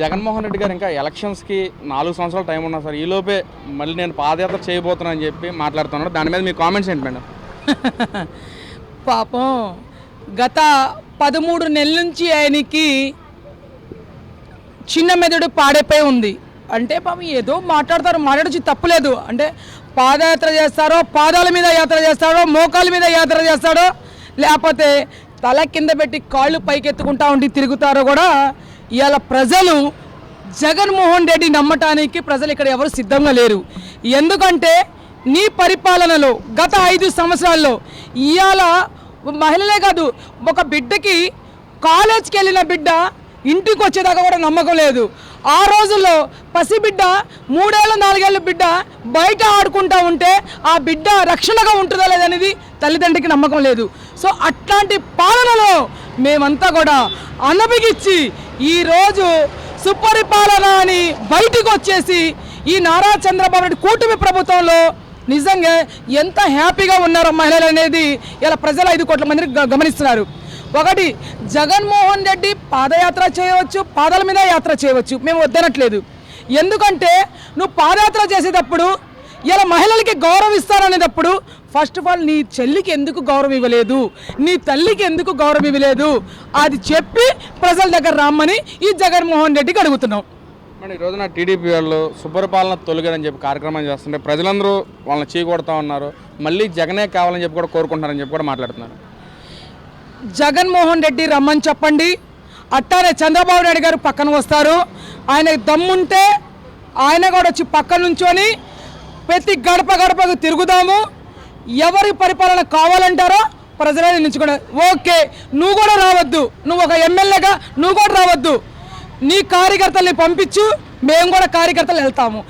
జగన్మోహన్ రెడ్డి గారు ఇంకా ఎలక్షన్స్కి నాలుగు సంవత్సరాల టైం ఉన్నా సార్. ఈలోపే మళ్ళీ నేను పాదయాత్ర చేయబోతున్నాను అని చెప్పి మాట్లాడుతున్నాడు. దాని మీద మీ కామెంట్స్ ఏంటి మేడం? పాపం గత పదమూడు నెలల నుంచి ఆయనకి చిన్న మెదడు పాడైపోయి ఉంది. అంటే పాపం ఏదో మాట్లాడతారు మాట్లాడచ్చు తప్పులేదు అంటే పాదయాత్ర చేస్తారో పాదాల మీద యాత్ర చేస్తాడో మోకాల మీద యాత్ర చేస్తాడో లేకపోతే తల కింద పెట్టి కాళ్ళు పైకెత్తుకుంటా ఉండి తిరుగుతారో కూడా ఇవాళ ప్రజలు జగన్మోహన్ రెడ్డి నమ్మటానికి ప్రజలు ఇక్కడ ఎవరు సిద్ధంగా లేరు. ఎందుకంటే నీ పరిపాలనలో గత ఐదు సంవత్సరాల్లో ఇవాళ మహిళలే కాదు ఒక బిడ్డకి కాలేజ్కి వెళ్ళిన బిడ్డ ఇంటికి వచ్చేదాకా కూడా నమ్మకం లేదు. ఆ రోజుల్లో పసిబిడ్డ మూడేళ్ళ నాలుగేళ్ళ బిడ్డ బయట ఆడుకుంటా ఉంటే ఆ బిడ్డ రక్షణగా ఉంటుందా లేదనేది తల్లిదండ్రికి నమ్మకం లేదు. సో అట్లాంటి పాలనలో మేమంతా కూడా అనబిగిచ్చి ఈరోజు సుపరిపాలన అని బయటికి వచ్చేసి ఈ నారా చంద్రబాబు నాయుడు కూటమి ప్రభుత్వంలో నిజంగా ఎంత హ్యాపీగా ఉన్నారో మహిళలు అనేది ఇలా ప్రజలు ఐదు కోట్ల మందిని గ- గమనిస్తున్నారు. ఒకటి జగన్మోహన్ రెడ్డి పాదయాత్ర చేయవచ్చు పాదాల మీద యాత్ర చేయవచ్చు. మేము వద్దనట్లేదు. ఎందుకంటే నువ్వు పాదయాత్ర చేసేటప్పుడు ఇలా మహిళలకి గౌరవం ఇస్తారనేటప్పుడు ఫస్ట్ ఆఫ్ ఆల్ నీ చెల్లికి ఎందుకు గౌరవం ఇవ్వలేదు? నీ తల్లికి ఎందుకు గౌరవం ఇవ్వలేదు? అది చెప్పి ప్రజల దగ్గర రమ్మని ఈ జగన్మోహన్ రెడ్డికి అడుగుతున్నాం. మరి ఈ రోజున టీడీపీ వాళ్ళు సుపరిపాలన తొలగదని చెప్పి కార్యక్రమం చేస్తుంటే ప్రజలందరూ వాళ్ళని చీకొడతా ఉన్నారు. మళ్ళీ జగనే కావాలని చెప్పి కూడా కోరుకుంటున్నారని చెప్పి కూడా మాట్లాడుతున్నారు. జగన్మోహన్ రెడ్డి రమ్మని చెప్పండి. అట్టానే చంద్రబాబు నాయుడు గారు పక్కన వస్తారు. ఆయన దమ్ముంటే ఆయన కూడా వచ్చి పక్కన నుంచొని ప్రతి గడప గడపకు తిరుగుదాము. ఎవరి పరిపాలన కావాలంటారో ప్రజలే నిలుచుకోవడం ఓకే నువ్వు కూడా రావద్దు. నువ్వు ఒక ఎమ్మెల్యేగా నువ్వు కూడా రావద్దు. నీ కార్యకర్తల్ని పంపించు మేము కూడా కార్యకర్తలు వెళ్తాము.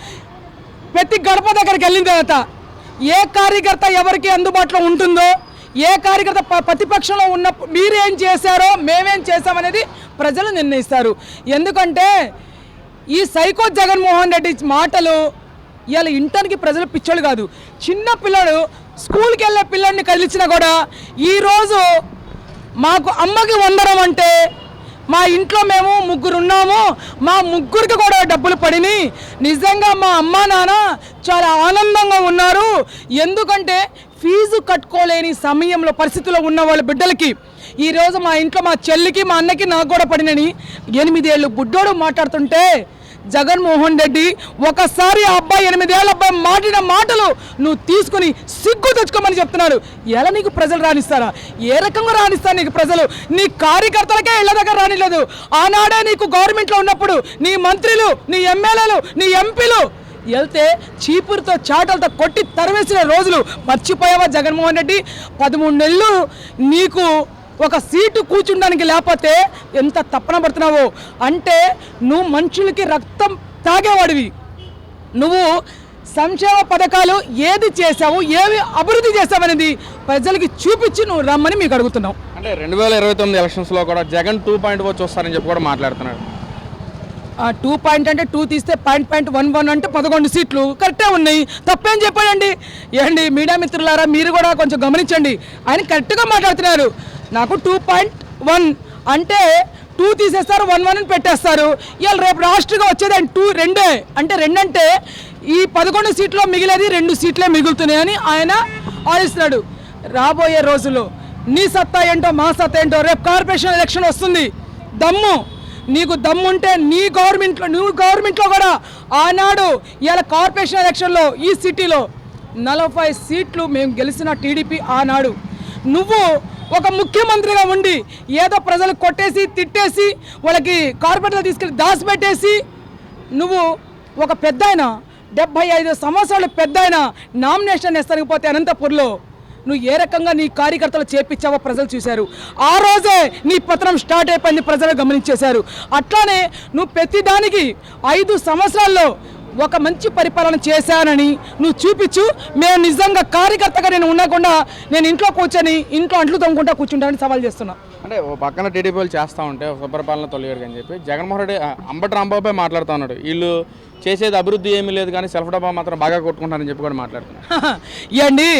ప్రతి గడప దగ్గరికి వెళ్ళిన తర్వాత ఏ కార్యకర్త ఎవరికి అందుబాటులో ఉంటుందో ఏ కార్యకర్త ప- ప్రతిపక్షంలో ఉన్నప్పుడు మీరేం చేశారో మేమేం చేశామనేది ప్రజలు నిర్ణయిస్తారు. ఎందుకంటే ఈ సైకో జగన్మోహన్ రెడ్డి మాటలు ఇవాళ ఇంటానికి ప్రజలు పిచ్చోళ్ళు కాదు. చిన్న పిల్లడు స్కూల్కి వెళ్ళే పిల్లడిని కదిలించినా కూడా ఈరోజు మాకు అమ్మకి వందరం అంటే మా ఇంట్లో మేము ముగ్గురు ఉన్నాము. మా ముగ్గురికి కూడా డబ్బులు పడినాయి నిజంగా మా అమ్మ నాన్న చాలా ఆనందంగా ఉన్నారు. ఎందుకంటే ఫీజు కట్టుకోలేని సమయంలో పరిస్థితిలో ఉన్న వాళ్ళ బిడ్డలకి ఈరోజు మా ఇంట్లో మా చెల్లికి మా అన్నకి నాకు కూడా పడినని ఎనిమిదేళ్ళు బుడ్డోడు మాట్లాడుతుంటే జగన్మోహన్ రెడ్డి ఒకసారి ఆ అబ్బాయి ఎనిమిదేళ్ళ అబ్బాయి మాటిన మాటలు నువ్వు తీసుకుని సిగ్గు తెచ్చుకోమని చెప్తున్నాడు. ఎలా నీకు ప్రజలు రాణిస్తారా? ఏ రకంగా రాణిస్తారు నీకు ప్రజలు? నీ కార్యకర్తలకే ఇళ్ళ దగ్గర రానిలేదు. ఆనాడే నీకు గవర్నమెంట్లో ఉన్నప్పుడు నీ మంత్రులు నీ ఎమ్మెల్యేలు నీ ఎంపీలు వెళ్తే చీపురుతో చాటలతో కొట్టి తరివేసిన రోజులు మర్చిపోయావా జగన్మోహన్ రెడ్డి? పదమూడు నెలలు నీకు ఒక సీటు కూర్చుండడానికి లేకపోతే ఎంత తప్పన పడుతున్నావో? అంటే నువ్వు మనుషులకి రక్తం తాగేవాడివి. నువ్వు సంక్షేమ పథకాలు ఏది చేసావు ఏవి అభివృద్ధి చేసావనేది ప్రజలకి చూపించి నువ్వు రమ్మని మీకు అడుగుతున్నావు అంటే రెండు వేల ఇరవై తొమ్మిది ఎలక్షన్స్లో కూడా జగన్ టూ పాయింట్ వచ్చి వస్తారని చెప్పి కూడా మాట్లాడుతున్నాడు ఆ టూ పాయింట్ అంటే టూ తీస్తే పాయింట్ పాయింట్ వన్ వన్ అంటే పదకొండు సీట్లు కరెక్టే ఉన్నాయి. తప్పేం చెప్పాడండి? ఏండి మీడియా మిత్రులారా మీరు కూడా కొంచెం గమనించండి. ఆయన కరెక్ట్గా మాట్లాడుతున్నారు. నాకు టూ పాయింట్ వన్ అంటే టూ తీసేస్తారు వన్ వన్ అని పెట్టేస్తారు. ఇవాళ రేపు రాష్ట్రంగా వచ్చేది ఆయన టూ రెండే. అంటే రెండంటే ఈ పదకొండు సీట్లో మిగిలేది రెండు సీట్లే మిగులుతున్నాయని ఆయన ఆలోచిస్తున్నాడు. రాబోయే రోజుల్లో నీ సత్తా ఏంటో మా సత్తా ఏంటో రేపు కార్పొరేషన్ ఎలక్షన్ వస్తుంది. దమ్ము. నీకు దమ్ముంటే నీ గవర్నమెంట్లో నువ్వు గవర్నమెంట్లో కూడా ఆనాడు ఇవాళ కార్పొరేషన్ ఎలక్షన్లో ఈ సిటీలో నలభై సీట్లు మేము గెలిచిన టీడీపీ ఆనాడు. నువ్వు ఒక ముఖ్యమంత్రిగా ఉండి ఏదో ప్రజలు కొట్టేసి తిట్టేసి వాళ్ళకి కార్పొరేట్లో తీసుకెళ్ళి దాచిపెట్టేసి నువ్వు ఒక పెద్ద ఆయన డెబ్బై ఐదు సంవత్సరాలు పెద్ద ఆయన నామినేషన్ వేస్తానికి పోతే అనంతపూర్లో నువ్వు ఏ రకంగా నీ కార్యకర్తలు చేపించావో ప్రజలు చూశారు. ఆ రోజే నీ పత్రం స్టార్ట్ అయిపోయింది ప్రజలు గమనించేశారు. అట్లానే నువ్వు ప్రతిదానికి ఐదు సంవత్సరాల్లో ఒక మంచి పరిపాలన చేశానని నువ్వు చూపించు. మేము నిజంగా కార్యకర్తగా నేను ఉండకుండా నేను ఇంట్లో కూర్చొని ఇంట్లో అంట్లు తోముకుంటా కూర్చుంటానని సవాల్ చేస్తున్నా. అంటే ఓ పక్కన టీడీపీ వాళ్ళు చేస్తూ ఉంటే సుపరిపాలన తొలగారు అని చెప్పి జగన్మోహన్ రెడ్డి అంబటి రాంబాబుపై మాట్లాడుతూ ఉన్నాడు. వీళ్ళు చేసేది అభివృద్ధి ఏమీ లేదు కానీ సెల్ఫ్ డబ్బా మాత్రం బాగా కొట్టుకుంటారని చెప్పి కూడా మాట్లాడుతున్నారు. ఇవ్వండి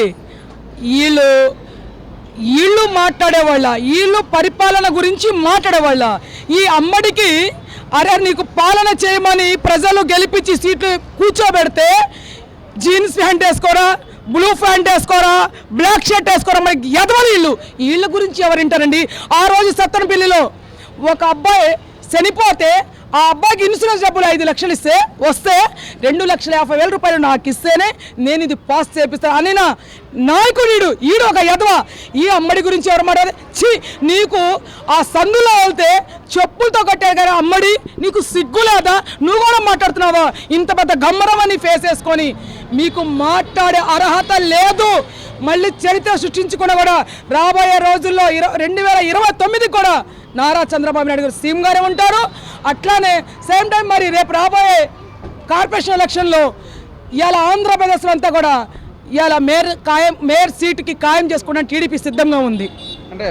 వీళ్ళు వీళ్ళు మాట్లాడేవాళ్ళ వీళ్ళు పరిపాలన గురించి మాట్లాడేవాళ్ళ. ఈ అమ్మడికి అరే నీకు పాలన చేయమని ప్రజలు గెలిపించి సీట్లు కూర్చోబెడితే జీన్స్ ప్యాంట్ వేసుకోరా బ్లూ ప్యాంట్ వేసుకోరా బ్లాక్ షర్ట్ వేసుకోరా మనకి ఎదవని వీళ్ళు? వీళ్ళ గురించి ఎవరు వింటారండి? ఆ రోజు సత్తనపల్లిలో ఒక అబ్బాయి చనిపోతే ఆ అబ్బాయికి ఇన్సూరెన్స్ డబ్బులు ఐదు లక్షలు ఇస్తే వస్తే రెండు లక్షల యాభై వేల రూపాయలు నాకు ఇస్తేనే నేను ఇది పాస్ చేపిస్తాను అని నా నాయకుడు ఈడు ఒక యదవ. ఈ అమ్మడి గురించి ఎవరు మాట్లాడారు ఛీ నీకు ఆ సందులో వెళ్తే చెప్పులతో కట్టారు కానీ అమ్మడి. నీకు సిగ్గు లేదా? నువ్వు కూడా మాట్లాడుతున్నావా? ఇంత పెద్ద గమ్మరమని ఫేస్ వేసుకొని మీకు మాట్లాడే అర్హత లేదు. మళ్ళీ చరిత్ర సృష్టించుకున్న కూడా రాబోయే రోజుల్లో ఇరవై రెండు వేల ఇరవై తొమ్మిది కూడా నారా చంద్రబాబు నాయుడు గారు సీఎం గారే ఉంటారు. అట్లానే సేమ్ టైం మరి రేపు రాబోయే కార్పొరేషన్ ఎలక్షన్లో ఇవాళ ఆంధ్రప్రదేశ్లో అంతా కూడా ఇవాళ మేయర్ ఖాయం మేయర్ సీటుకి ఖాయం చేసుకోవడానికి టీడీపీ సిద్ధంగా ఉంది. అంటే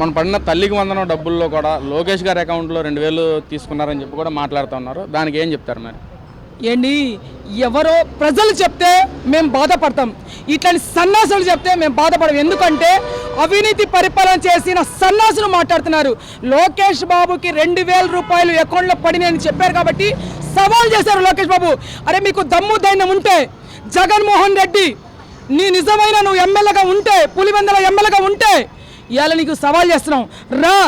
మనం పడిన తల్లికి వందనం డబ్బుల్లో కూడా లోకేష్ గారి అకౌంట్లో రెండు వేలు తీసుకున్నారని చెప్పి కూడా మాట్లాడుతూ ఉన్నారు. దానికి ఏం చెప్తారు మరి? ఏంటి? ఎవరో ప్రజలు చెప్తే మేము బాధపడతాం. ఇట్లాంటి సన్నాసులు చెప్తే మేము బాధపడం ఎందుకంటే అవినీతి పరిపాలన చేసిన సన్నాసులు మాట్లాడుతున్నారు. లోకేష్ బాబుకి రెండు వేల రూపాయలు అకౌంట్లో పడినాయని చెప్పారు కాబట్టి సవాల్ చేశారు లోకేష్ బాబు. అరే మీకు దమ్ము ధైర్యం ఉంటే జగన్మోహన్ రెడ్డి నీ నిజమైన నువ్వు ఎమ్మెల్యేగా ఉంటే పులివెందల ఎమ్మెల్యేగా ఉంటే ఇవాళ నీకు సవాల్ చేస్తున్నాం. రా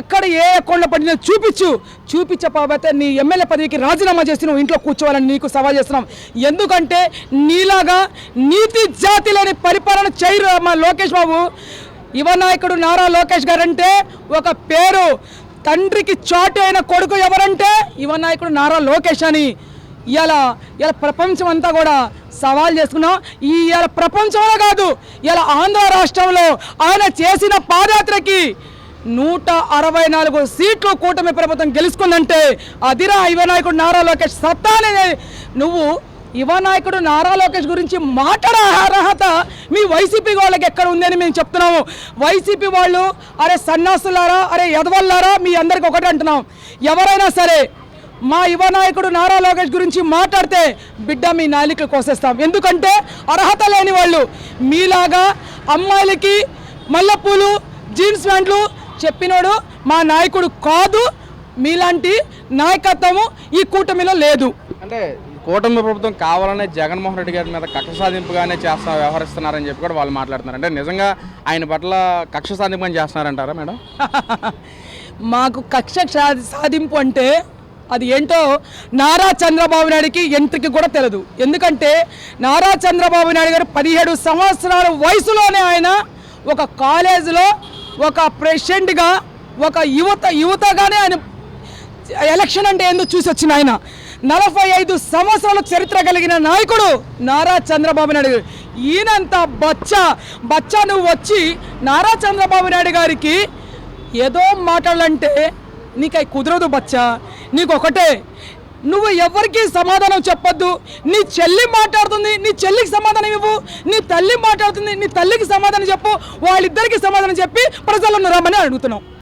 ఎక్కడ ఏ అకౌంట్లో పడినా చూపించు. చూపించకపోతే నీ ఎమ్మెల్యే పదవికి రాజీనామా చేసి నువ్వు ఇంట్లో కూర్చోవాలని నీకు సవాల్ చేస్తున్నాం. ఎందుకంటే నీలాగా నీతి జాతి లేని పరిపాలన చేయరు మా లోకేష్ బాబు. యువ నాయకుడు నారా లోకేష్ గారు అంటే ఒక పేరు. తండ్రికి చాటు అయిన కొడుకు ఎవరంటే యువ నాయకుడు నారా లోకేష్ అని. ఇలా ఇలా ప్రపంచం అంతా కూడా సవాల్ చేసుకున్నాం. ఈ ఇలా ప్రపంచంలో కాదు ఇలా ఆంధ్ర రాష్ట్రంలో ఆయన చేసిన పాదయాత్రకి నూట అరవై నాలుగు సీట్లు కూటమి ప్రభుత్వం గెలుచుకుందంటే అదిరా యువ నాయకుడు నారా లోకేష్ సత్తానే నువ్వు యువ నాయకుడు నారా లోకేష్ గురించి మాట్లాడే అర్హత మీ వైసీపీ వాళ్ళకి ఎక్కడ ఉందని మేము చెప్తున్నాము. వైసీపీ వాళ్ళు అరే సన్నాసులారా అరే ఎదవల్లారా మీ అందరికి ఒకటి అంటున్నాం. ఎవరైనా సరే మా యువ నాయకుడు నారా లోకేష్ గురించి మాట్లాడితే బిడ్డ మీ నాలికలు కోసేస్తాం. ఎందుకంటే అర్హత లేని వాళ్ళు మీలాగా అమ్మాయిలకి మల్లెపూలు జీన్స్ ప్యాంట్లు చెప్పినోడు మా నాయకుడు కాదు. మీలాంటి నాయకత్వము ఈ కూటమిలో లేదు. అంటే కూటమి ప్రభుత్వం కావాలనే జగన్మోహన్ రెడ్డి గారి మీద కక్ష సాధింపుగానే చేస్తా వ్యవహరిస్తున్నారని చెప్పి కూడా వాళ్ళు మాట్లాడుతున్నారు అంటే నిజంగా ఆయన పట్ల కక్ష సాధింపుగానే చేస్తున్నారంటారా మేడం? మాకు కక్ష సాధింపు అంటే అది ఏంటో నారా చంద్రబాబు నాయుడికి ఎంట్రీకి కూడా తెలియదు ఎందుకంటే నారా చంద్రబాబు నాయుడు గారు పదిహేడు సంవత్సరాల వయసులోనే ఆయన ఒక కాలేజీలో ఒక ప్రెసిడెంట్గా ఒక యువత యువతగానే ఆయన ఎలక్షన్ అంటే ఏందో చూసి వచ్చిన ఆయన. నలభై ఐదు సంవత్సరాల చరిత్ర కలిగిన నాయకుడు నారా చంద్రబాబు నాయుడు గారు. ఈయనంత బచ్చా. బచ్చా నువ్వు వచ్చి నారా చంద్రబాబు నాయుడు గారికి ఏదో మాట్లాడాలంటే నీకు అవి కుదరదు బచ్చా. నీకు ఒకటే నువ్వు ఎవరికి సమాధానం చెప్పొద్దు. నీ చెల్లి మాట్లాడుతుంది నీ చెల్లికి సమాధానం ఇవ్వు. నీ తల్లి మాట్లాడుతుంది నీ తల్లికి సమాధానం చెప్పు. వాళ్ళిద్దరికి సమాధానం చెప్పి ప్రజలను రమ్మని అడుగుతున్నాం.